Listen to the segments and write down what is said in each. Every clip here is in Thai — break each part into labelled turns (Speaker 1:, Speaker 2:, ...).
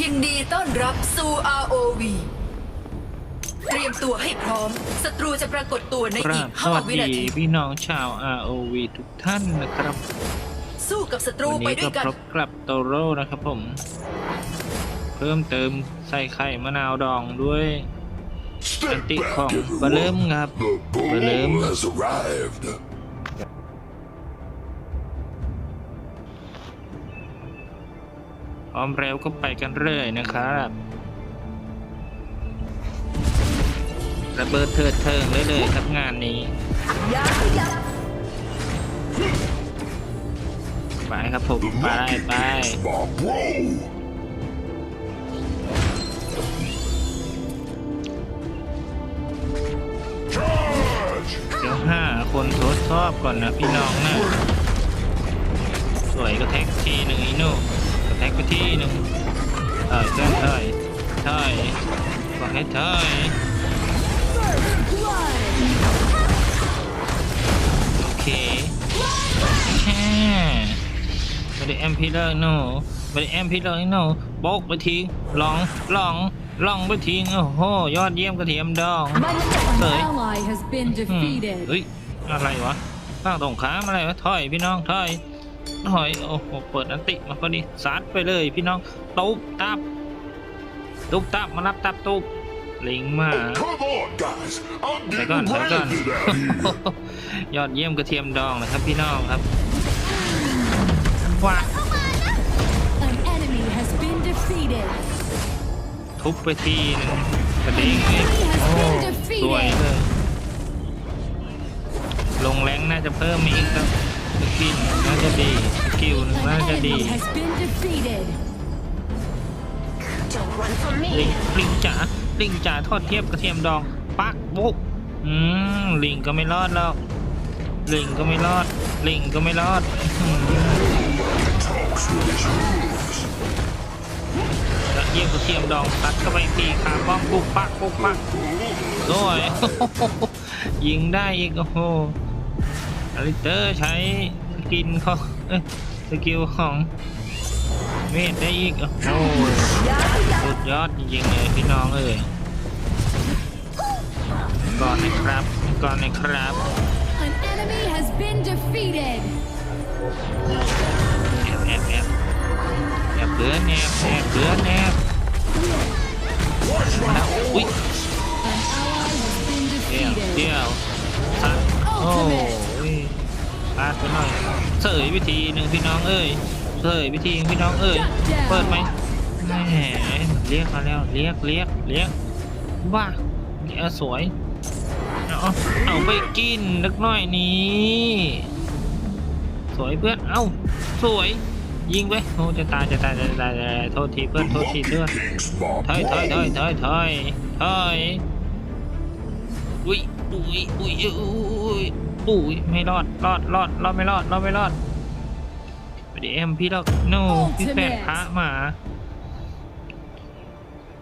Speaker 1: ยินดีต้อนรับสู่ ROV เตรียมตัวให้พร้อม ศัตรูจะปรากฏตัวใน
Speaker 2: ครั
Speaker 1: อี
Speaker 2: บ
Speaker 1: ก
Speaker 2: สวัส
Speaker 1: 5วิ
Speaker 2: ดี
Speaker 1: นาที
Speaker 2: พี่น้องชาว ROV ทุกท่านนะครับ
Speaker 1: สู้กับศัตรู
Speaker 2: วัน
Speaker 1: ไป
Speaker 2: นี้
Speaker 1: ด้
Speaker 2: ก็
Speaker 1: วยกัน
Speaker 2: พบกับโตโร่นะครับผม เพิ่มเติมใส่ไข่มะนาวดองด้วย
Speaker 3: Step
Speaker 2: Antique
Speaker 3: back,
Speaker 2: Kong.
Speaker 3: everyone.
Speaker 2: Balloon ngập.
Speaker 3: The
Speaker 2: Balloon.
Speaker 3: bull has arrived.
Speaker 2: พร้อมแล้วก็ไปกันเลยนะครับระเบิดเถิดเทิงเลยเลยครับงานนี้ไปครับผม
Speaker 3: The
Speaker 2: ไป
Speaker 3: monkey
Speaker 2: ไป
Speaker 3: is my bro. Charge!
Speaker 2: เดี๋ยวห้าคนทดสอบก่อนนะพี่น้องนะสวยก็แท็กทีหนึ่งอีโน่ก็แท็กไปทีหนึ่งเถอยเพื่อนเถอยเถอยบอกให้เถอยโอเคแค่ไม่ได้แอมพีเลยโน่ไม่ได้แอมพีเลยโน่โบกไปทิ้งลองลองลองไปทิ้งโอ้โหยอดเยี่ยมกระเทียมดอง
Speaker 4: An
Speaker 2: Sorry.
Speaker 4: ally has been
Speaker 2: อืม
Speaker 4: defeated.
Speaker 2: เฮ้ยอะไรวะตั้งตรงขามอะไรวะถอยพี่น้องถอย ถอย โอ้โห เปิดอันติมาพอดีซัดไปเลยพี่น้องตุ๊บตับตุ๊บตับมารับตับตุ๊บลิงมา
Speaker 3: Come on, guys. I'm
Speaker 2: ไปก่อน
Speaker 3: getting
Speaker 2: ไปก่อน
Speaker 3: ragged out here.
Speaker 2: ยอดเยี่ยมกระเทียมดองนะครับพี่น้องครับว้า
Speaker 4: An enemy has been defeated.
Speaker 2: ทุบไปทีนึงกระเด้งเลยโอ้สวยเลยลงแรงน่าจะเพิ่มอีกครับ สกิลน่าจะดีสกิลหนึ่ง
Speaker 4: An
Speaker 2: น่าจะดี
Speaker 4: enemy has been defeated.
Speaker 2: ลิงลิงจ๋าลิงจ๋าทอดเทียบกระเทียมดองปักบุกอืมลิงก็ไม่รอดแล้วลิงก็ไม่รอดลิงก็ไม่รอดอืม
Speaker 3: Talks with his hooves.
Speaker 2: แล้วเยี่ยมกระเทียมดองตัดเข้าไปทีขาบ้องปุกปักปุกปักโอ้ยยิงได้อีกโอ้โห อลิเตอร์ใช้สกินเขาเอ้ยสกิลของเมดได้อีก โอ้โหสุดยอดจริงๆเลยพี่น้องเอ้ยก่อนนะครับก่อนนะครับ
Speaker 4: An enemy has been defeated.
Speaker 2: แอบแอบแอบแอบเลือนแอบแอบเลือนแอบมาแล้วอุ้ย ดไปหน่อยเสยวิธีหนึ่งพี่น้องเอ้ยเสยวิธีพี่น้องเอ้ยเปิดไหมแหมเรียกมาแล้วเรียกเรียกเรียกว้าเออสวยเอาเอาไปกินนักหน่อยนี้สวยเพื่อนเอ้าสวยยิงไปโอ้จะตายจะตายจะตายจะตายโทษทีเพื่อนโทษทีเพื่อนถอยถอยถอยถอยถอยถอยอุ้ยอุ้ยอุ้ยอุ้ย อุ้ยไม่รอดรอดรอดรอดไม่รอดรอดไม่รอดไปดีเอ็มพี่เราโน่พี่แฟนพระหมา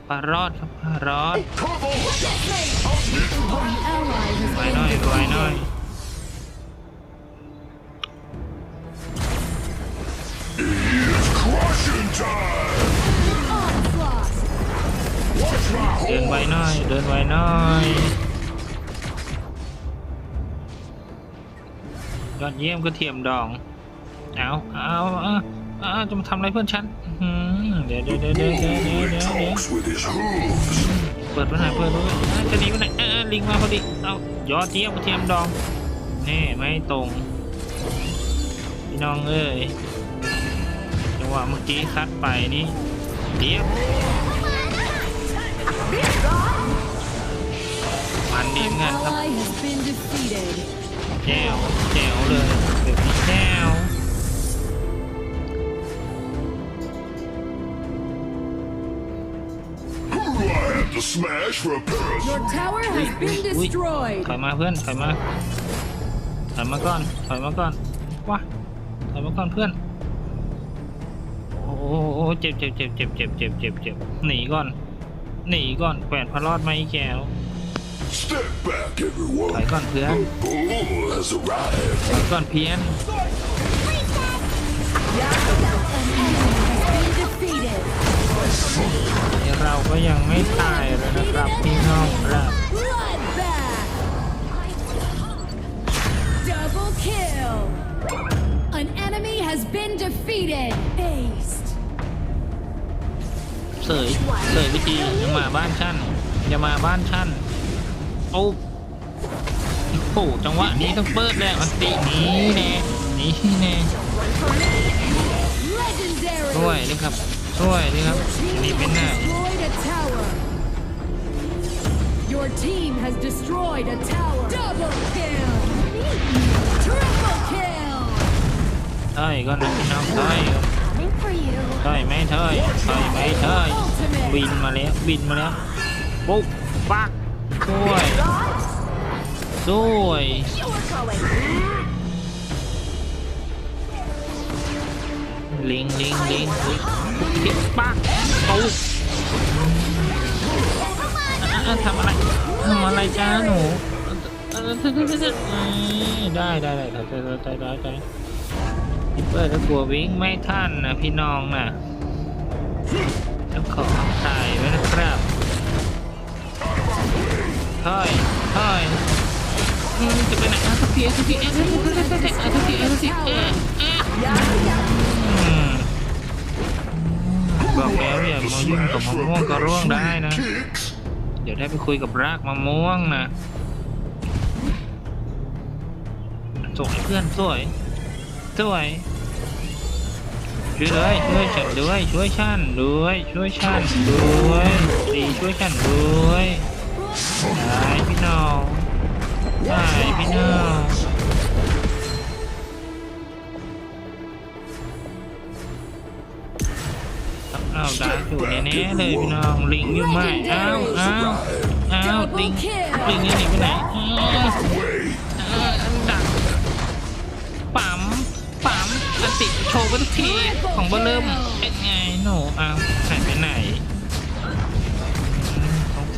Speaker 2: ปลารอดครับปลารอด
Speaker 3: Come on, guys.
Speaker 4: An ally
Speaker 2: ไว้
Speaker 4: has
Speaker 2: หน่อย
Speaker 4: been
Speaker 2: ไว้หน่อย
Speaker 4: defeated.
Speaker 3: It's crushing time.
Speaker 4: Onslaught.
Speaker 3: Watch my
Speaker 2: เดินไว้
Speaker 3: horns.
Speaker 2: หน่อยเดินไว้หน่อย ยอดเยี่ยมก็เทียมดอง เอาเอาเอาเอาจะมาทำอะไรเพื่อนฉันอื้อเดี๋ยวเดี๋ยวเดี๋ยวเดี๋ยวเดี๋ยวเดี๋ยวเดี๋ยวเปิดปัญหาเปิดด้วยจะหนีไปไหนลิงมาพอดีเอายอดเทียมกระเทียมดองนี่ไม่ตรงพี่น้องเอ้ยจังหวะเมื่อกี้คัดไปนี่เทียบมันดีเหมือนกันครับ
Speaker 4: Ally has been defeated.
Speaker 2: แจวแจวเลยเดี๋ยวนี้แจว
Speaker 3: Who do I have to smash for a pair of
Speaker 4: Your tower has been
Speaker 2: อุ๊ย
Speaker 4: destroyed.
Speaker 2: ถอยมาเพื่อนถอยมาถอยมาก่อนถอยมาก่อนว้าถอยมาก่อนเพื่อนโอ้โหเจ็บเจ็บเจ็บเจ็บเจ็บเจ็บเจ็บเจ็บหนีก่อนหนีก่อนแขวนพระรอดไม่แก้ว
Speaker 3: Step back, everyone.
Speaker 2: ถอยก่อนเพื่อน
Speaker 3: The bull has arrived.
Speaker 2: ถอยก่อนเพี้ยน
Speaker 4: An enemy has been defeated.
Speaker 2: เราก็ยังไม่ตายเลยนะครับพี่น้องครับ
Speaker 4: Bloodbath! Double kill! An enemy has been defeated! Aced!
Speaker 2: เสยเสยวิธีอย่ามาบ้านชั้นอย่ามาบ้านชั้น โอ้โหจังหวะนี้ต้องเปิดแล้วอันตินี้แน่นี่แน่
Speaker 4: Legendary!
Speaker 2: ช่วยดิครับช่วยดิครับอันนี้เป็นหน้า
Speaker 4: destroyed a tower! Your team has destroyed a tower! Double kill! Triple kill!
Speaker 2: ถอยก่อนนะพี่น้องถอยก่อน
Speaker 4: Coming for you!
Speaker 2: ถอยไหม่ถอยถอยไหม่ถอยบินมาแล้วบินมาแล้วปุ๊บปัก ด้วยด้วยลิงลิงลิงเก็บปากเอาทำอะไรทำอะไรจ้าหนูได้ได้ได้ได้ได้ได้ได้ิดเปอร์ถ้ากลัววิ่งไม่ทันนะพี่น้องนะต้องขอตายไว้นะครับ ถอยถอยอืมจะไปไหนอะทุกทีอะทุกทีอะทุกทีอะทุกทีอะทุกทีอะทุกทีอะอะอืมบอกแล้วอย่ามายุ่งกับมะม่วงก็ร่วงได้นะ เดี๋ยวได้ไปคุยกับรากมะม่วงนะสวยเพื่อนสวยสวยช่วยเลยช่วยฉันด้วยช่วยฉันด้วยช่วยฉันด้วยดีช่วยฉันด้วย หายพี่น้องหายพี่น้องเอาดาอยู่แน่ๆเลยพี่น้องลิงอยู่ไหมอ้าวอ้าวอ้าวลิงลิงนี่หนีไปไหนอ้าว
Speaker 3: Wait.
Speaker 2: เออดักปั๊มปั๊มอันติโชว์ไปทุกทีของเบอร์เริ่มเป็นไงหนูอ้าวหายไปไหน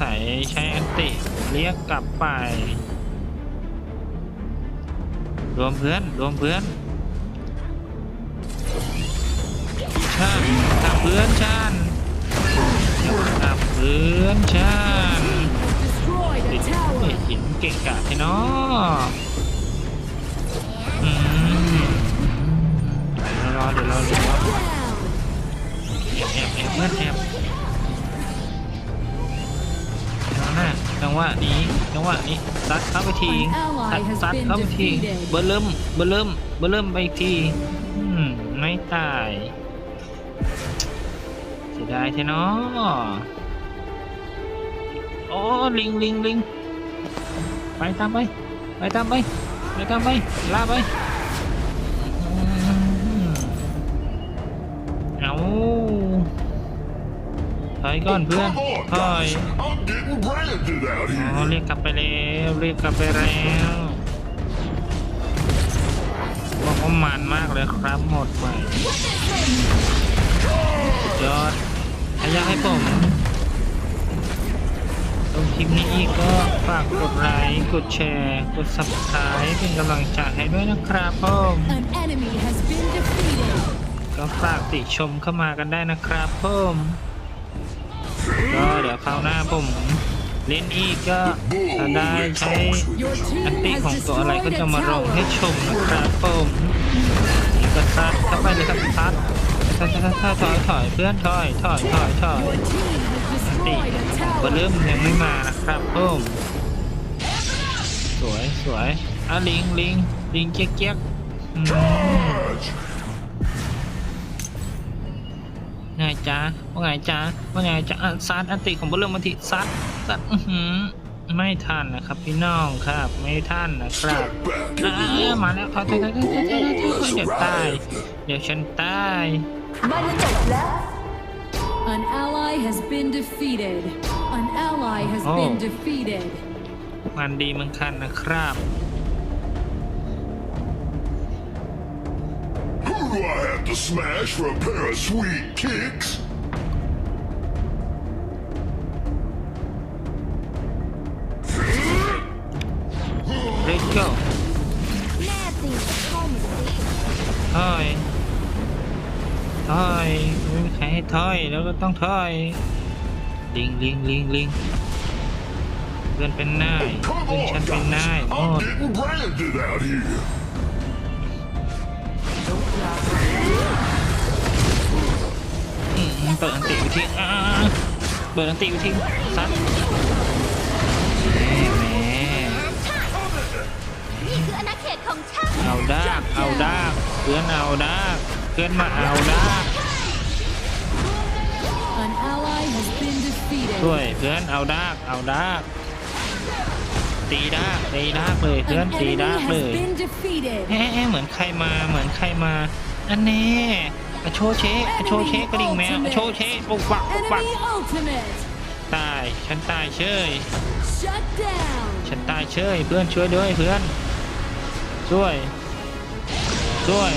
Speaker 2: อืมสงสัยใช้แอนติเรียกกลับไป รวมเพื่อน รวมเพื่อนชันทำเพื่อนชันทำเพื่อนชัน
Speaker 4: Destroyed
Speaker 2: ติดเหินเก่งกาจใช่เนาะอืมเดี๋ยวรอเดี๋ยวรอเดี๋ยวรอแอบแอบแอบเพื่อนแอบ หน้าจังหวะนี้จังหวะนี้ซัดเข้าไปทีซัดซัดเข้าไปทีเบอร์เริ่มเบอร์เริ่มเบอร์เริ่มไปอีกทีอืมไม่ตายเสียดายใช่เนาะโอ้ลิงลิงลิงไปตามไปไปตามไปไปตามไปลาไปอืมเอา ถอยก่อนเพื่อน
Speaker 3: Come on,
Speaker 2: ถอย
Speaker 3: guys. I'm getting branded out
Speaker 2: อ๋อ
Speaker 3: here.
Speaker 2: เรียกกลับไปแล้วเรียกกลับไปแล้วบอกว่ามันมากเลยครับหมดไปสุดยอดถ้าอยากให้ผมลงคลิปนี้อีกก็ฝากกดไลค์กดแชร์ กด subscribe เป็นกำลังใจให้ด้วยนะครับผม
Speaker 4: An enemy has been defeated!
Speaker 2: ก็ฝากติชมเข้ามากันได้นะครับผม ก็เดี๋ยวคราวหน้าผมเล่นอีกก็ถ้าได้ใช้อันติของตัวอะไรก็จะมาลงให้ชมนะครับผมนี่ก็ซัดเข้าไปเลยครับซัดซัดซัดซัดถอยถอยเพื่อนถอยถอยถอยถอยอันติก็เริ่มยังไม่มานะครับผมสวยสวยอะลิงลิงลิงเจ๊ยกเจ๊กไงจ๊ะ ว่าไงจ๊ะว่าไงจ๊ะอะซัดอันติของบอลเริ่มมาทีซัดซัดอื้อหือไม่ทันนะครับพี่น้องครับ ไม่ทันนะครับ
Speaker 3: Step back,
Speaker 2: อ่า
Speaker 3: everyone.
Speaker 2: มาแล้วถอยถอยถอยถอยถอยถอยถอยเดี๋ยวตายเดี๋ยวฉันตาย
Speaker 4: An ally has been defeated! An ally has
Speaker 2: Oh.
Speaker 4: been defeated!
Speaker 2: มันดีเหมือนกันนะครับ
Speaker 3: Who do I have to smash for a pair of sweet kicks?
Speaker 2: ถอยไม่มีใครให้ถอยแล้วก็ต้องถอย ลิงลิงลิงลิงเพื่อนเป็นนาย
Speaker 3: Come
Speaker 2: เพื่อนฉัน
Speaker 3: on,
Speaker 2: เป็นนาย
Speaker 3: guys.
Speaker 2: โอ้
Speaker 3: I'm getting branded out here.
Speaker 2: อืมเปิดอันติวิธีอ่าเปิดอันติวิธีซัดแหม่แหม่
Speaker 5: นี่คืออาณาเขตของฉัน
Speaker 2: เอาดากเอาดากเพื่อนเอาดาก เพื่อนมาเอาดาก
Speaker 4: An ally has been defeated.
Speaker 2: ช่วยเพื่อนเอาดากเอาดากตีดากตีดากเลยเพื่อน
Speaker 4: An
Speaker 2: ตี
Speaker 4: enemy
Speaker 2: ดากเลย
Speaker 4: has been defeated.
Speaker 2: แหมเหมือนใครมาเหมือนใครมาอันแน่อะโชเชะอะโชเชะกระดิ่งแมวอะโชเชะปุกปักปุกปัก
Speaker 4: Enemy ultimate.
Speaker 2: ตายฉันตายเชย
Speaker 4: Shut down.
Speaker 2: ฉันตายเชยเพื่อนช่วยด้วยเพื่อนช่วยช่วย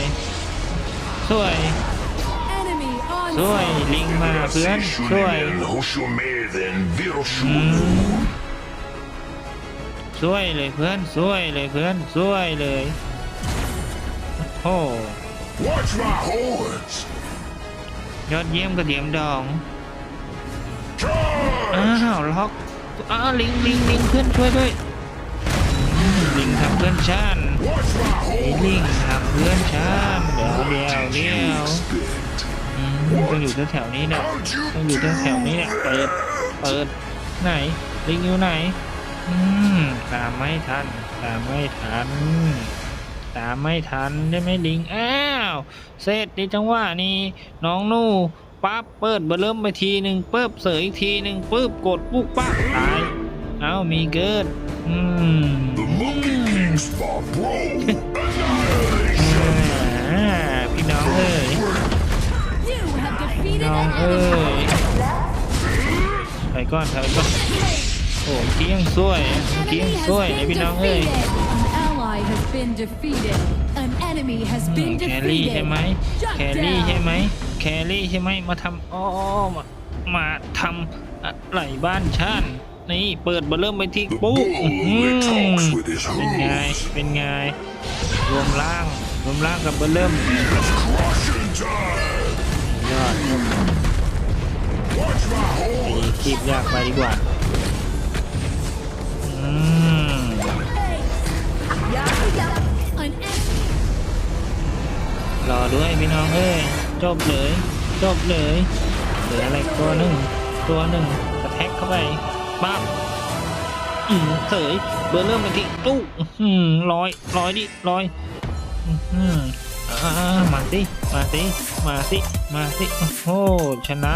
Speaker 2: ช่วย
Speaker 4: Enemy
Speaker 2: ช่วย
Speaker 4: onslaught.
Speaker 2: ลิงมาเพื่อนช่วย
Speaker 3: Shulinen, Hoshomeden,
Speaker 2: อื
Speaker 3: Viroshulu.
Speaker 2: มช่วยเลยเพื่อนช่วยเลยเพื่อนช่วยเลยโอ้
Speaker 3: Watch my horns.
Speaker 2: ยอดเยี่ยมกระเดียมดอง
Speaker 3: Charge!
Speaker 2: อ้าวล็อกอ้าวลิงลิงลิงเพื่อนช่วยด้วยอืมลิงทำเพื่อนฉัน
Speaker 3: Watch my
Speaker 2: ไอ้
Speaker 3: horns.
Speaker 2: ลิงทำเพื่อนฉันเดี๋ยวเดี๋ยวเดี๋ยวอืมต้องอยู่แถวๆนี้เนี่ยต้องอยู่แถวๆนี้เนี่ยเปิดเปิดไหนลิงอยู่ไหนอืมตามไม่ทัน ตามไม่ทัน ตามไม่ทันใช่ไหมลิงอ้าวเสร็จในจังหวะนี้น้องนู่ปั๊บเปิดเบอร์เริ่มไปทีหนึ่งปึ๊บเสยอีกทีหนึ่งปึ๊บกดปุ๊บปั๊บตาย เอ้ามีเกิด พี่น้องเอ้ยน้องเอ้ยไปก้อนไปก้อนโอ้เกียงซวยเกียงซวยเลยพี่น้องเอ้ยแคล
Speaker 4: รี่
Speaker 2: ใช่ไหมแคลรี่ใช่ไหมแคลรี่ใช่ไหมมาทำอ้อมามาทำอะไรบ้านชั้น นี่เปิดมาเริ่มไปที่
Speaker 3: The
Speaker 2: ปุ๊บ
Speaker 3: bull
Speaker 2: อื้อหื
Speaker 3: that
Speaker 2: อ
Speaker 3: talks with his
Speaker 2: เป็นไง
Speaker 3: hooves.
Speaker 2: เป็นไง รวมร่าง รวมร่างกับเบอร์เริ่ม
Speaker 3: Crushing time.
Speaker 2: ยอด
Speaker 3: Watch my horns.
Speaker 2: คีบยากไปดีกว่า อืม
Speaker 4: An enemy
Speaker 2: รอด้วยพี่น้องเอ้ย จบเลย จบเลย เหลืออะไรตัวหนึ่ง ตัวหนึ่งกระแทกเข้าไป ปั๊บอืมเสยเบอร์เริ่มกันที่ตู้อืมร้อยร้อยดิร้อยอืมอ่ามาสิมาสิมาสิมาสิโอ้ชนะ